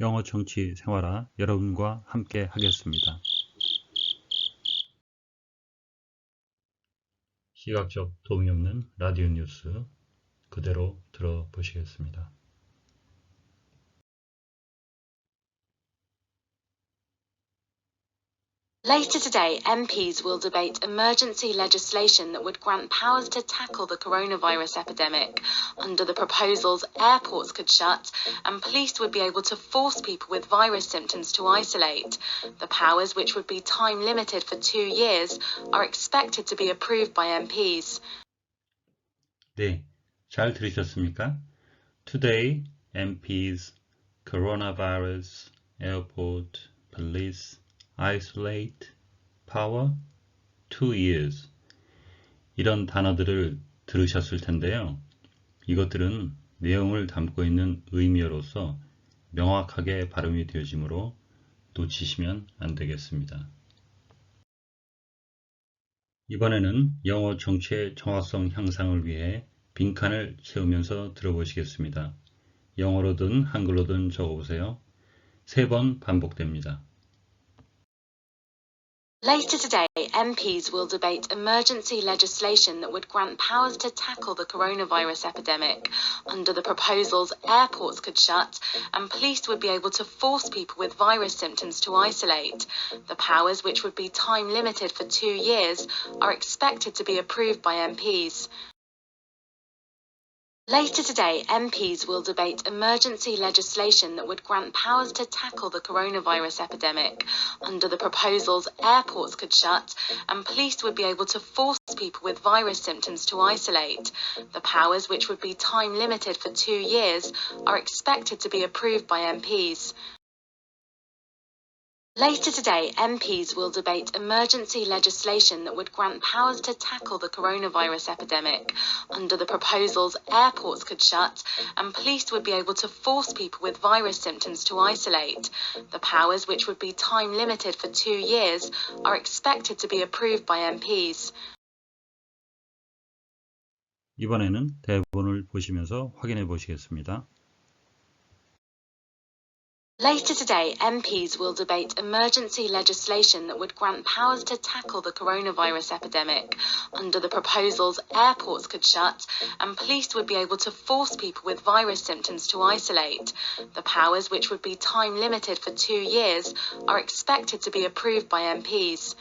영어 정치 생활화 여러분과 함께 하겠습니다. 시각적 도움이 없는 라디오 뉴스 그대로 들어보시겠습니다. Later today, MPs will debate emergency legislation that would grant powers to tackle the coronavirus epidemic. Under the proposals, airports could shut and police would be able to force people with virus symptoms to isolate. The powers, which would be time limited for two years, are expected to be approved by MPs. 네, 잘 들으셨습니까? Today, MPs, coronavirus, airport, police, isolate, power, two years 이런 단어들을 들으셨을 텐데요. 이것들은 내용을 담고 있는 의미로서 명확하게 발음이 되어지므로 놓치시면 안 되겠습니다. 이번에는 영어 정치의 정확성 향상을 위해 빈칸을 채우면서 들어보시겠습니다. 영어로든 한글로든 적어보세요. 세 번 반복됩니다. Later today, MPs will debate emergency legislation that would grant powers to tackle the coronavirus epidemic. Under the proposals, airports could shut and police would be able to force people with virus symptoms to isolate. The powers, which would be time limited for two years, are expected to be approved by MPs. Later today, MPs will debate emergency legislation that would grant powers to tackle the coronavirus epidemic. Under the proposals, airports could shut and police would be able to force people with virus symptoms to isolate. The powers, which would be time limited for two years, are expected to be approved by MPs. Later today, MPs will debate emergency legislation that would grant powers to tackle the coronavirus epidemic. Under the proposals, airports could shut and police would be able to force people with virus symptoms to isolate. The powers, which would be time limited for two years, are expected to be approved by MPs. 이번에는 대본을 보시면서 확인해 보시겠습니다. Later today, MPs will debate emergency legislation that would grant powers to tackle the coronavirus epidemic. Under the proposals, airports could shut and police would be able to force people with virus symptoms to isolate. The powers, which would be time limited for two years, are expected to be approved by MPs.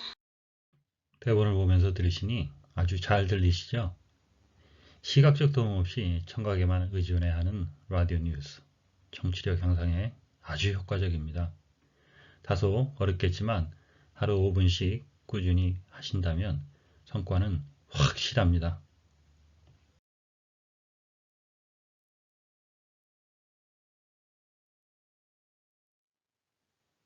대본을 보면서 들으시니 아주 잘 들리시죠? 시각적 도움 없이 청각에만 의존해야 하는 라디오 뉴스, 정치력 향상에 아주 효과적입니다. 다소 어렵겠지만 하루 5분씩 꾸준히 하신다면 성과는 확실합니다.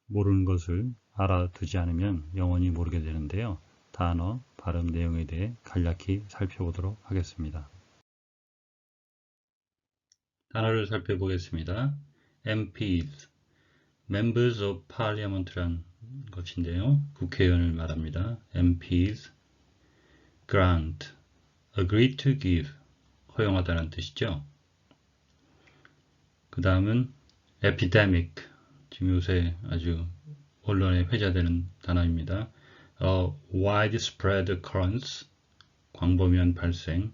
모르는 것을 알아두지 않으면 영원히 모르게 되는데요. 단어, 발음 내용에 대해 간략히 살펴보도록 하겠습니다. 단어를 살펴보겠습니다. MPs, Members of Parliament란 것인데요. 국회의원을 말합니다. MPs, Grant, Agree to give, 허용하다는 뜻이죠. 그 다음은 Epidemic, 지금 요새 아주 언론에 회자되는 단어입니다. A widespread occurrence, 광범위한 발생,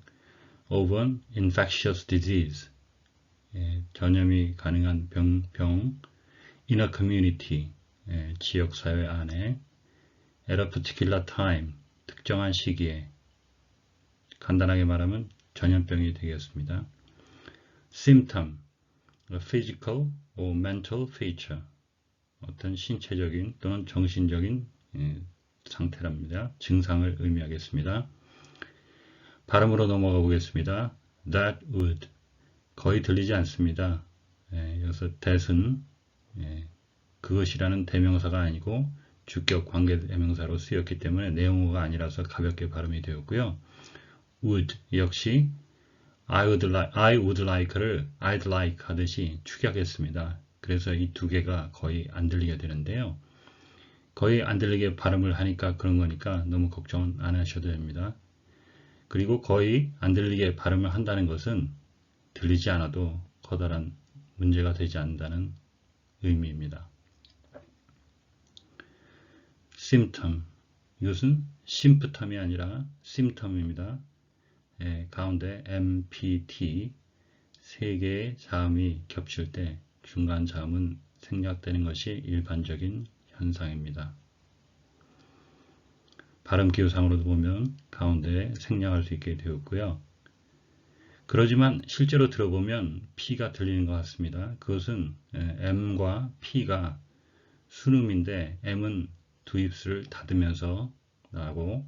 of an infectious disease, 예, 전염이 가능한 병, 병 in a community, 예, 지역사회 안에 at a particular time, 특정한 시기에 간단하게 말하면 전염병이 되겠습니다. symptom, physical or mental feature, 어떤 신체적인 또는 정신적인 예, 상태랍니다. 증상을 의미하겠습니다. 발음으로 넘어가 보겠습니다. that would, 거의 들리지 않습니다. 예, 여기서 that은 예, 그것이라는 대명사가 아니고 주격 관계 대명사로 쓰였기 때문에 내용어가 아니라서 가볍게 발음이 되었고요. would 역시 I would like, I would like를 I'd like 하듯이 축약했습니다. 그래서 이 두 개가 거의 안 들리게 되는데요. 거의 안 들리게 발음을 하니까 그런 거니까 너무 걱정 안 하셔도 됩니다. 그리고 거의 안 들리게 발음을 한다는 것은 들리지 않아도 커다란 문제가 되지 않는다는 의미입니다. symptom 이것은 심프텀이 아니라 symptom입니다. 예, 가운데 MPT 세 개의 자음이 겹칠 때 중간 자음은 생략되는 것이 일반적인 현상입니다. 발음 기호상으로도 보면 가운데 생략할 수 있게 되었고요. 그러지만 실제로 들어보면 P가 들리는 것 같습니다. 그것은 예, M과 P가 순음인데 M은 두 입술을 닫으면서 나고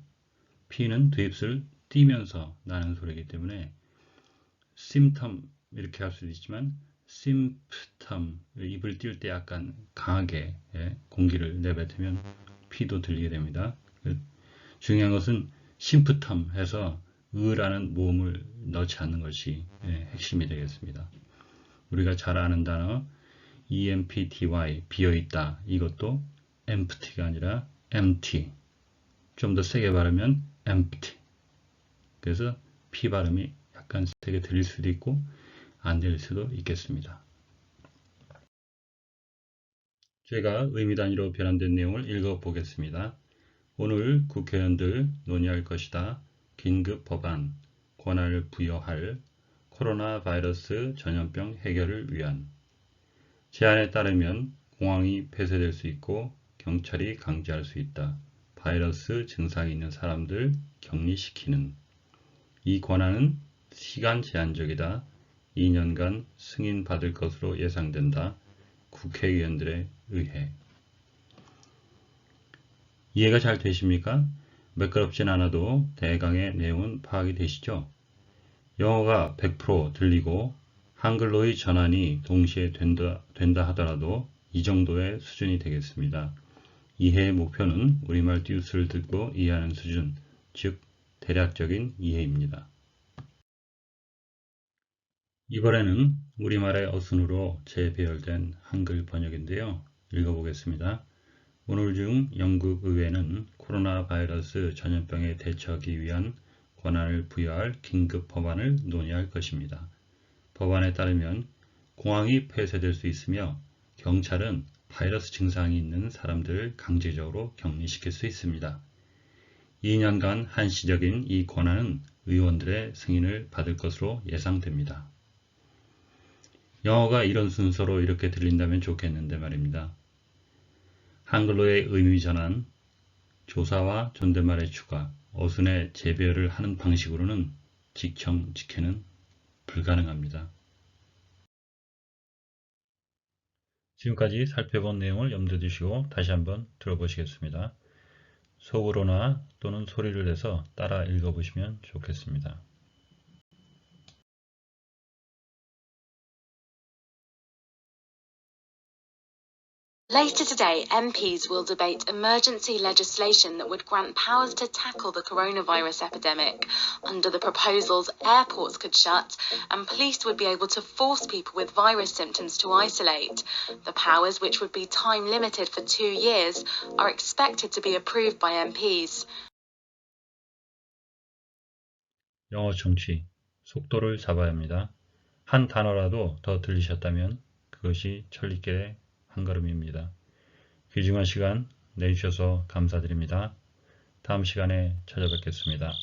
P는 두 입술을 띄면서 나는 소리이기 때문에 symptom 이렇게 할 수도 있지만 symptom 입을 띌 때 약간 강하게 예, 공기를 내뱉으면 P도 들리게 됩니다. 중요한 것은 심프텀 해서 으라는 모음을 넣지 않는 것이 예, 핵심이 되겠습니다. 우리가 잘 아는 단어 empty 비어있다 이것도 empty가 아니라 empty 좀 더 세게 바르면 empty 그래서 P 발음이 약간 세게 들릴 수도 있고 안 들릴 수도 있겠습니다. 제가 의미 단위로 변환된 내용을 읽어보겠습니다. 오늘 국회의원들 논의할 것이다. 긴급 법안, 권한을 부여할 코로나 바이러스 전염병 해결을 위한 제안에 따르면 공항이 폐쇄될 수 있고 경찰이 강제할 수 있다. 바이러스 증상이 있는 사람들 격리시키는 이 권한은 시간 제한적이다. 2년간 승인받을 것으로 예상된다. 국회의원들에 의해 이해가 잘 되십니까? 매끄럽진 않아도 대강의 내용은 파악이 되시죠? 영어가 100% 들리고 한글로의 전환이 동시에 된다, 된다 하더라도 이 정도의 수준이 되겠습니다. 이해의 목표는 우리말 듀스를 듣고 이해하는 수준, 즉 대략적인 이해입니다. 이번에는 우리말의 어순으로 재배열된 한글 번역인데요. 읽어보겠습니다. 오늘 중 영국 의회는 코로나 바이러스 전염병에 대처하기 위한 권한을 부여할 긴급 법안을 논의할 것입니다. 법안에 따르면 공항이 폐쇄될 수 있으며 경찰은 바이러스 증상이 있는 사람들을 강제적으로 격리시킬 수 있습니다. 2년간 한시적인 이 권한은 의원들의 승인을 받을 것으로 예상됩니다. 영어가 이런 순서로 이렇게 들린다면 좋겠는데 말입니다. 한글로의 의미 전환, 조사와 존댓말의 추가, 어순의 재배열을 하는 방식으로는 직청, 직해는 불가능합니다. 지금까지 살펴본 내용을 염두에 두시고 다시 한번 들어보시겠습니다. 속으로나 또는 소리를 내서 따라 읽어보시면 좋겠습니다. Later today, MPs will debate emergency legislation that would grant powers to tackle the coronavirus epidemic. Under the proposals, airports could shut and police would be able to force people with virus symptoms to isolate. The powers, which would be time limited for two years, are expected to be approved by MPs. 영어 청취, 속도를 잡아야 합니다. 한 단어라도 더 들리셨다면 그것이 천리길의 한 걸음입니다. 귀중한 시간 내주셔서 감사드립니다. 다음 시간에 찾아뵙겠습니다.